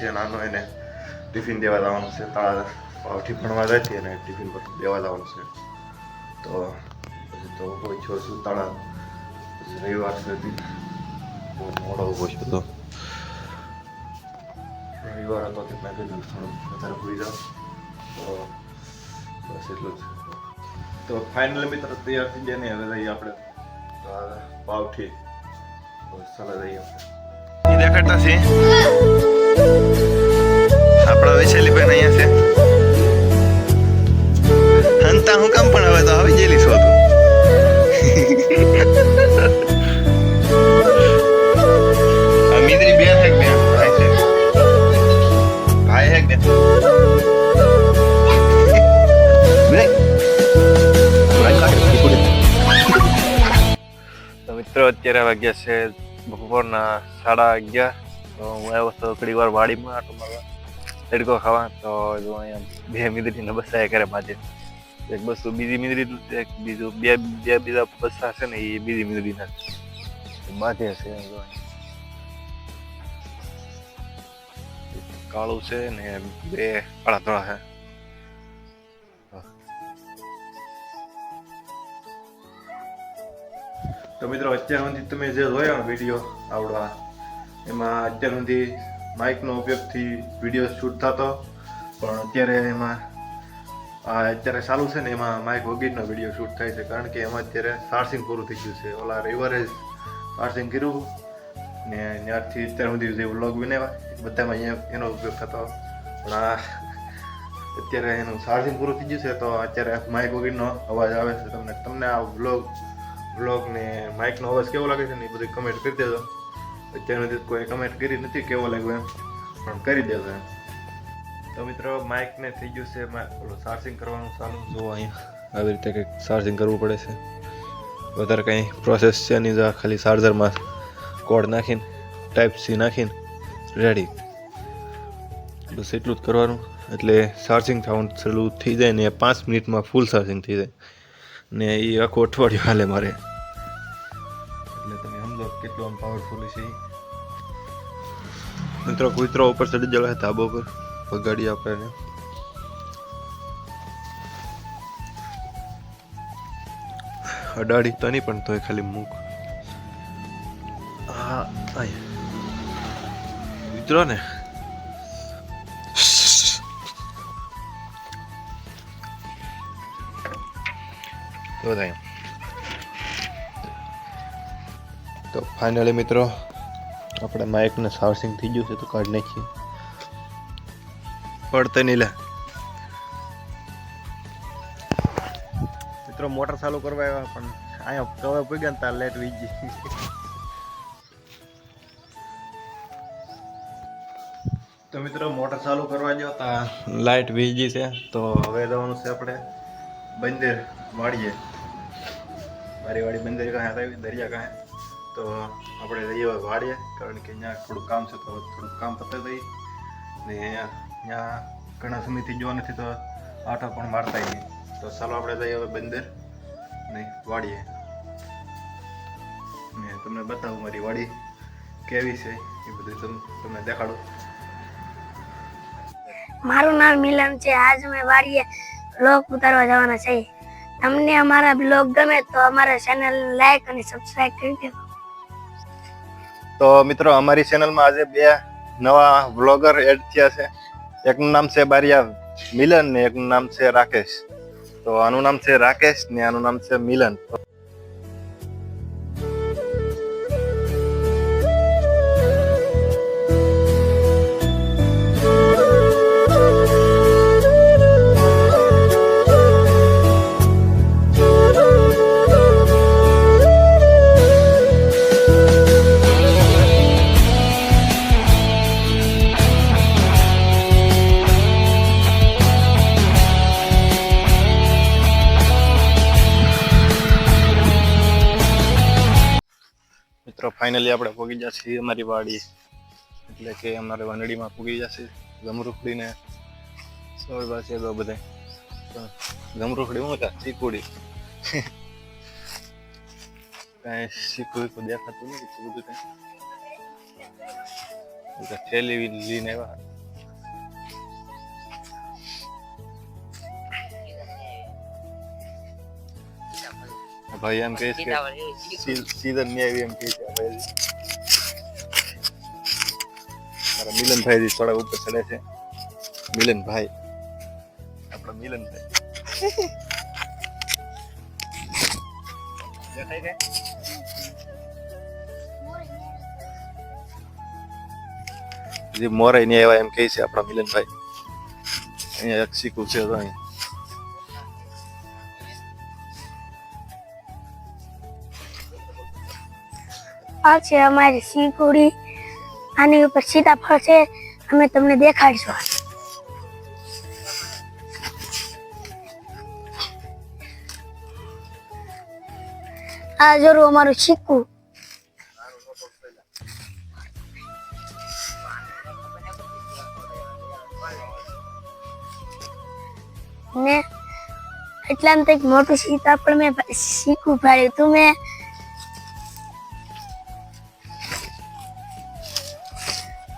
છે, નાનો એને ટિફિન દેવા જવાનું છે, તાળા પાવઠી ભણવા જાય છે અને ટિફિન પર દેવા જવાનું છે. તો પછી તો કોઈ છો તળાવ પછી રવિવાર સુધી બહુ મોડો ઊભો છો તો. રવિવાર હતો તે મેં કીધું થોડું વધારે ભૂલી જાઉં. તો બસ એટલું જ. તો ફાઇનલ મિત્ર તૈયાર થઈ ગયા ને, હવે જઈએ આપણે પાવથી સલાહ જઈએ આપણે. દેખાડતા છે આપણા વૈશાલી બેન અહીંયા છે હંતા હું કામ પણ હવે તો આવી ગયેલી છો તું આ મિત્રી બેન હે કે બેન ભાઈ છે ભાઈ હે કે બેન તો મિત્રો અત્યારે વાગ્યા છે બપોરના સાડા અગિયાર તો હું આવ્યો હતો થોડી વાર વાડીમાં આટો મારવા તડકો ખાવા તો જો અહીંયા બે મિનિટની બસાયા કરે માજે. એક બસો, બીજી મિનિટ એક બીજું, બે બે બીજા બસા છે ને એ બીજી મિનિટના બાંધે છે કાળું છે ને બે કાળા ધોળા છે. તો મિત્રો, અત્યાર સુધી તમે જે જોયો વીડિયો આવડો, એમાં અત્યાર સુધી માઇકનો ઉપયોગથી વીડિયો શૂટ થતો, પણ અત્યારે એમાં, આ અત્યારે ચાલુ છે ને એમાં માઇક વગીરનો વીડિયો શૂટ થાય છે, કારણ કે એમાં અત્યારે સાર્સિંગ પૂરું થઈ ગયું છે. ઓલા રવિવારે સાર્સિંગ કર્યું ને ત્યારથી અત્યાર સુધી જે વ્લોગ બનાવ્યા બધામાં અહીંયા એનો ઉપયોગ થતો. પણ આ અત્યારે એનું સાર્સિંગ પૂરું થઈ ગયું છે, તો અત્યારે માઇક વગીરનો અવાજ આવે છે તમને. તમને આ વ્લોગ વ્લોગ ને માઇકનો અવાજ કેવો લાગે છે ને એ બધું કમેન્ટ કરી દેજો. અત્યાર સુધી કોઈ કમેન્ટ કરી નથી કેવો લાગ્યો એમ. પણ કરી દેજો એમ. તો મિત્રો માઇકને થઈ ગયું છે ચાર્જિંગ કરવાનું ચાલુ. જોવો અહીંયા આવી રીતે કંઈક ચાર્જિંગ કરવું પડે છે. વધારે કંઈ પ્રોસેસ છે નહીં, જો ખાલી ચાર્જરમાં કોડ નાખીને ટાઈપ સી નાખીને રેડી બસ એટલું જ કરવાનું. એટલે ચાર્જિંગ થવાનું શરૂ થઈ જાય ને, પાંચ મિનિટમાં ફૂલ ચાર્જિંગ થઈ જાય. ને એ આખું અઠવાડિયું હાલે મારે. કેટલું આમ પાવરફુલ છે ઈ. મિત્રો કૂતરો ઉપર ચડી જવા ધાબો પર બગાડી આપણે એને. અડાડી તો નહીં પણ તોય ખાલી મૂક હા આય મિત્રો ને તો થાય તો ફાઇનલી મિત્રો આપણે માઇકને સાવસિંગ થઈ ગયું છે તો કાઢી નાખીએ. પડતે નહીં લે. મિત્રો મોટર ચાલુ કરવા આવ્યા પણ અહીંયા કવે પૂગ્યા ને તાર લેટ વી ગઈ. તો મિત્રો મોટર ચાલુ કરવા જો તા લાઈટ વીજી છે તો હવે જવાનું છે આપણે બંદર વાડીએ. મારી વાડી બંદર કાંઈ આવી દરિયા કાંઈ તો આપણે રહીએ વાડીએ, કારણ કે અહીંયા થોડું કામ છે તો થોડુંક કામ પતે થઈ ને અહીંયા ઘણા સમયથી જોવા નથી તો આટા પણ મારતા નહીં. તો ચાલો આપણે જઈએ હવે બંદર ને વાડીએ. ને તમને બતાવું મારી વાડી કેવી છે, એ બધું તમને દેખાડું. મારું નામ મિલન છે. આજ અમે વાડીએ બ્લોગ ઉતારવા જવાના છે. તમને અમારા બ્લોગ ગમે તો અમારા ચેનલ લાઈક અને સબસ્ક્રાઇબ કરી દેજો. તો મિત્રો, અમારી ચેનલમાં આજે બે નવા વ્લોગર એડ થયા છે. એકનું નામ છે બારિયા મિલન ને એકનું નામ છે રાકેશ. તો આનું નામ છે રાકેશ ને આનું નામ છે મિલન. મિત્રો ફાઇનલી આપણે પૂગી જશે અમારી વાડી. એટલે કે અમારે વાનડીમાં પૂગી જશે ગમરૂખડીને. સૌ પાસે તો બધા. ગમરૂખડી હું હતા? ચીકુડી કાંઈ શીખવું દેખાતું નથી, બધું કાંઈ. થેલી લઈને આવ્યા. ભાઈ એમ કહીશ કે સી- સીઝન નહીં આવી એમ કહે છે ભાઈ. મારા મિલનભાઈ થી થોડા ઉપર ચડે છે. મિલનભાઈ. આપણા મિલનભાઈ. દેખાય છે જે મોરાઈ ને એવા એમ કહે છે આપણા મિલનભાઈ. અહીંયા એક શીખવું છે તો અહીં આ છે, અમારી શીકુડી આની ઉપર સીતાફળ છે, અમે તમને દેખાડીશું. આ જરૂર અમારું શીકુ ને એટલા તો મોટું સીતાફળ મેં શીખું પાડ્યું તું મેં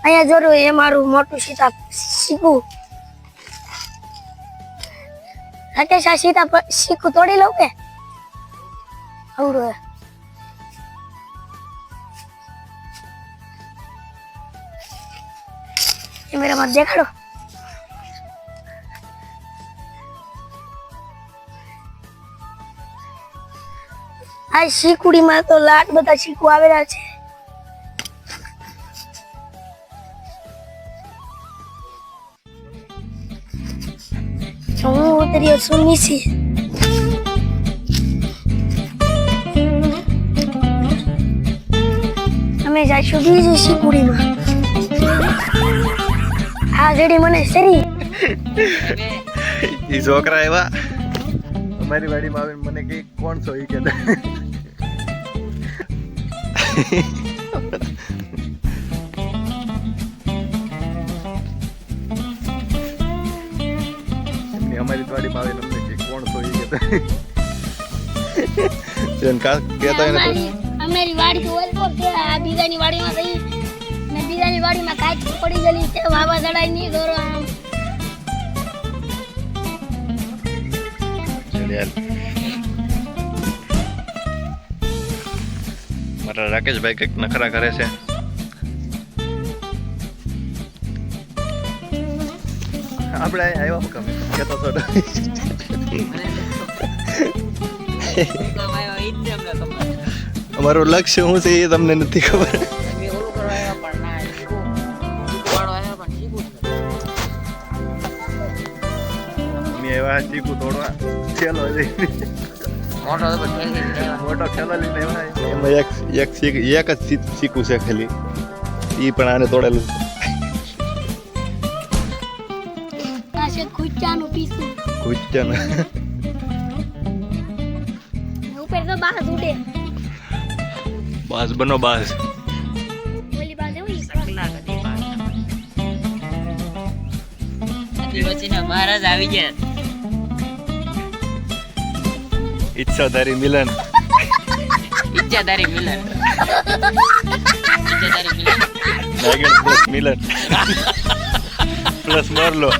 અહીંયા જરૂર એ મારું મોટું સીતા શીખું રાકેશ, આ સીતા શીખું તોડી લઉં કે? આવડું. કેમેરામાં દેખાડો. આ શીકુડીમાં તો લાટ બધા શીકુ આવેલા છે. છું નીચે અમે જઈશું બીજી શીકુડીમાં આ જેડી મને સરી એ છોકરા એવા. અમારી વાડીમાં આવીને મને કે કોણ છો એ કે વાડીમાં આવીને અમને કે કોણ છો એ કે જેન કા કહેતા એને અમારી વાડી ઓલપોર છે આ બીજાની વાડીમાં થઈ ને બીજાની વાડીમાં કાંઈક પડી ગયેલી છે વાવાઝોડા ની દોરો મારા રાકેશભાઈ કંઈક નખરા કરે છે. આપણે આવ્યા કમે. કેતો તો અમારું લક્ષ્ય શું છે એ તમને નથી ખબર. મેં એવા ચીકુ તોડવા મોટો ખેલો લઈને એમાં એક એક એક જ ચીકુ છે ખાલી. એ પણ આને તોડેલું પીસું કુચ્ચન ને ઉપર તો બાસ ઉડે બાસ બનો બાસ ઓલી બાજુ હોય મહારાજ આવી ગયા ઈચ્છાધારી મિલન ઈચ્છાધારી મિલન ઈચ્છાધારી મિલન નાગેણ પ્લસ મિલન પ્લસ મોરલો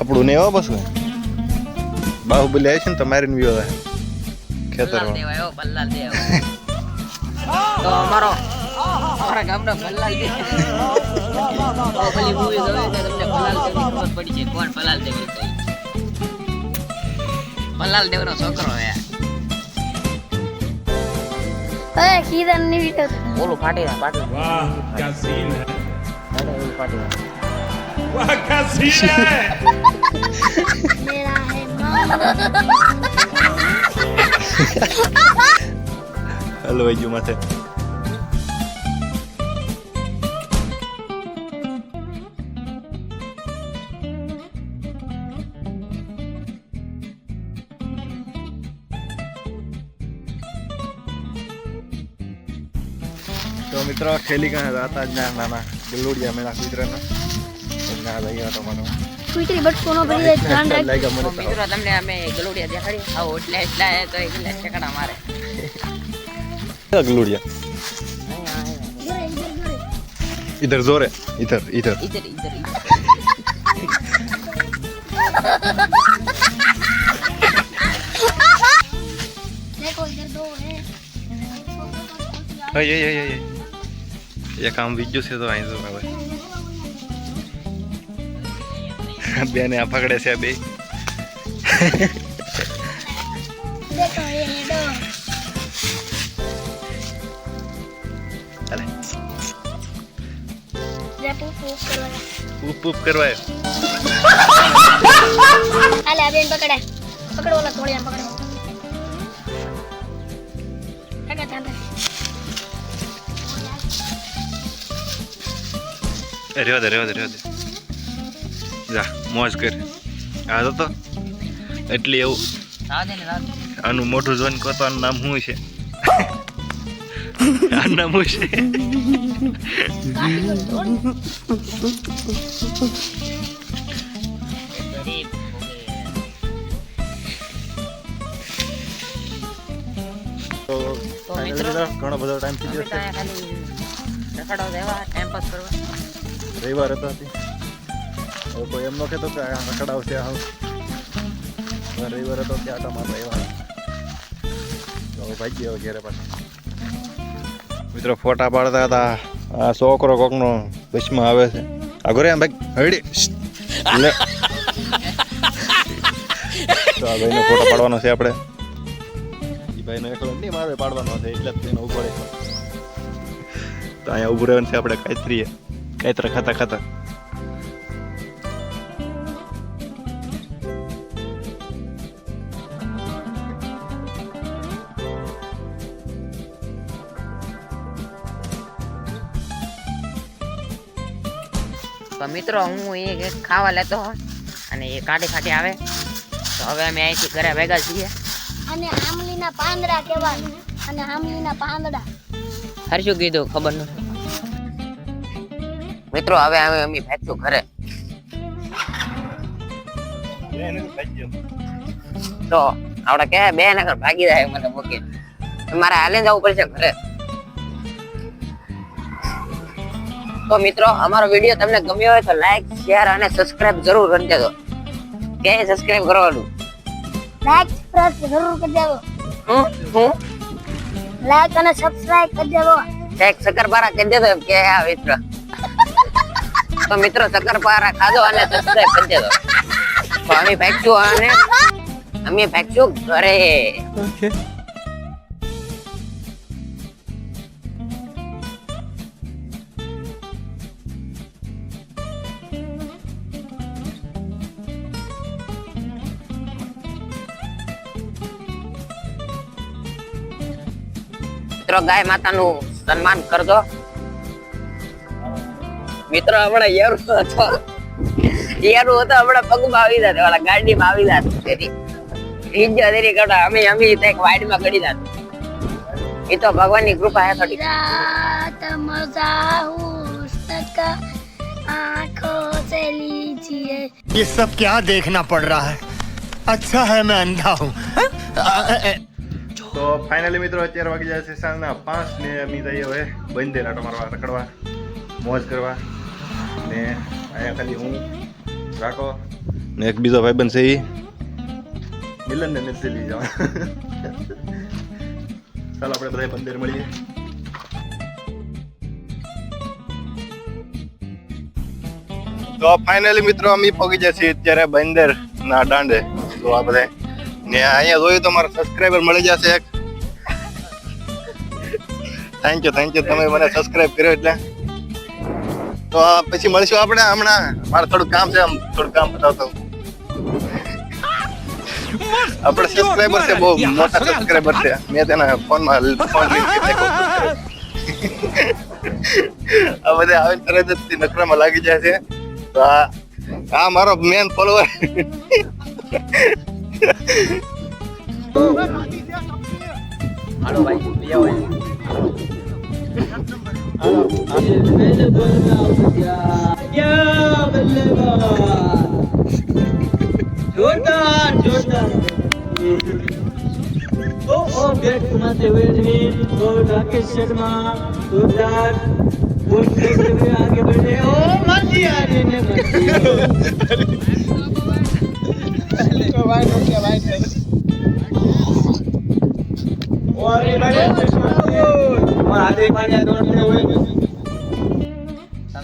આપણું નેવા બસ ને? બાહુબલી આવે છે ને તમારે વ્યૂ આવે ખેતર તો અમારા ગામનો ભલ્લાલ દેવ બાહુબલી મૂવી છોકરો હે અરે ખીદાનની વિડિયો બોલો ફાટી ફાટી ઓલું ફાટી રહ્યા वाह क्या सीन है મેરા હે માં હલવાઈ ગયું માથે તો મિત્રો ખેલી કાં હતા જ ના નાના ગલુડિયા મેળા કુતરાના ના લઈ ગયા તમારો કુતરી બટકું ન ભરી જાય ધ્યાન રાખ લાગ્યા મને તો મિત્રો તમને અમે ગલુડિયા દેખાડી આવો એટલે એટલા હે તો એટલે ઠેકાણા મારે તો ગલુડિયા इधर जोर है इधर इधर ઈધર ઈધર ઈધર देखो इधर दो है અય અય અય અય એક આમ બીજું છે તો અહીં શું હવે બે ને આ પકડે છે બે ઉપ ઉપ કરવા આલે બેન પકડે પકડો ઓલા થોડી પકડો રેવા દે રેવા દે રેવા દે. જા મોજ કર. આ તો એટલે એટલી એવું. આનું મોટું જોઈન કહો તો આનું નામ શું છે? આનું નામ શું છે? ઘણો બધો ટાઈમ થઈ ગયો રખડવા દેવા ટાઈમ પાસ કરવા. રવિવાર હતો હવે કોઈ એમ ન કહેતો કે આ રખડાવશે આ હવે રવિવાર હતો ત્યાં હતા મારવા રવિવાર હવે ભાગી ગયો ઘેરે પાછા. મિત્રો ફોટા પાડતા હતા. આ છોકરો કોકનો બસમાં આવે છે. આ ઘરે આમ ભાઈ હળી તો આ ભાઈનો ફોટો પાડવાનો છે આપણે. એ ભાઈનો એકલો નહીં મારે પાડવાનો છે એટલે જ તેનો ઊભો તો અહીંયા ઉભું રહેવાનું છે આપણે કાંતરીએ કાંતરા хата, хата. તો મિત્રો હું એ ખાવા લેતો હોય અને એ કાઢી ખાટી આવે. તો હવે અમે અહીંથી ઘરે ભેગા છીએ. અને આમલીના પાંદડા કેવા અને આમલીના પાંદડા. હર શું કીધું ખબર નથી. મિત્રો હવે અમે અમે ભેગશું ઘરે. તો આપણે કે બે નગર ભાગી જાય મને મૂકી. મારે હાલે જવું પડશે ઘરે. તો મિત્રો અમારો વીડિયો તમને ગમ્યો હોય તો લાઈક શેર અને સબસ્ક્રાઇબ જરૂર કરી દેજો. કે સબસ્ક્રાઇબ કરવાનું? લાઈક સબસ્ક્રાઇબ જરૂર કરી દેજો. હું હું લાઈક અને સબસ્ક્રાઇબ કરી દેજો. એક શક્કરપારા કરી દેજો કે આ મિત્ર. તો મિત્રો શક્કરપારા ખાધો અને સબસ્ક્રાઇબ કરી દેજો. તો અમે ભાગશું અને અમે ભાગશું ઘરે. મિત્રો ગાય માતાનું સન્માન કરજો. મિત્રો હમણાં યરુ હતો યરુ હતો હમણાં પગમાં આવી જાત ઓલા ગાડીમાં આવી જાત તેથી ઈજ્જત એની કરતા અમે અમે એક વાઈડમાં ગડી જાત એ તો ભગવાનની કૃપા હે થોડી रात मजा उसका आंखों से लीजिए ये सब क्या देखना पड़ रहा है अच्छा है मैं अंधा हूँ તો ફાઇનલી મિત્રો અત્યારે વાગી જાય છે સાંજના પાંચ ને અમે જઈએ હવે બંધે રાટો મારવા રખડવા મોજ કરવા ને અહીંયા ખાલી હું રાખો. ને એક બીજો ભાઈ બનશે એ મિલન ને નથી લઈ જવા. ચાલો આપણે બધા બંદર મળીએ. તો ફાઇનલી મિત્રો અમે પગી જશે અત્યારે બંદર ના દાંડે. તો આ બધા ને અહીંયા જોયું તો મારા સબસ્ક્રાઈબર મળી જશે એક. થેન્ક યુ થેન્ક યુ તમે મને સબસ્ક્રાઇબ કર્યો એટલે. તો પછી મળીશું આપણે હમણાં. મારે થોડું કામ છે આમ થોડું કામ બતાવતો આપણે સબસ્ક્રાઇબર છે બહુ મોટા સબસ્ક્રાઇબર છે. મેં તેના ફોનમાં ફોન આ બધા આવે તરત જ નકરામાં નખરામાં લાગી જાય છે. તો આ આ મારો મેન ફોલોવર હાલો ભાઈ બીજા હોય. જોરદાર જોરદાર ઓ ઓ બેટ માતે વેડવી ઓ રાકેશ શર્મા જોરદાર બોલ देखते हुए आगे बढ़े ओ मजी आ रही ने मजी और ये बड़े और हार्दिक पांड्या दौड़ते हुए તો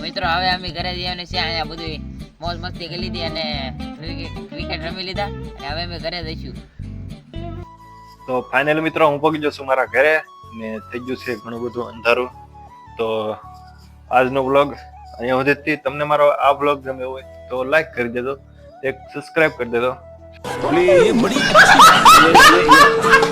મિત્રો હવે અમે ઘરે જઈને અને છે અહીંયા બધું મોજ મસ્તી કરી લીધી અને ક્રિકેટ રમી લીધા અને હવે અમે ઘરે જઈશું. તો ફાઇનલ મિત્રો હું પહોંચી જશું મારા ઘરે ને થઈ ગયું છે ઘણું બધું અંધારું. તો આજનો વ્લોગ અહીંયા સુધી તમને મારો આ વ્લોગ ગમે હોય તો લાઈક કરી દેજો એક સબસ્ક્રાઇબ કરી દેજો.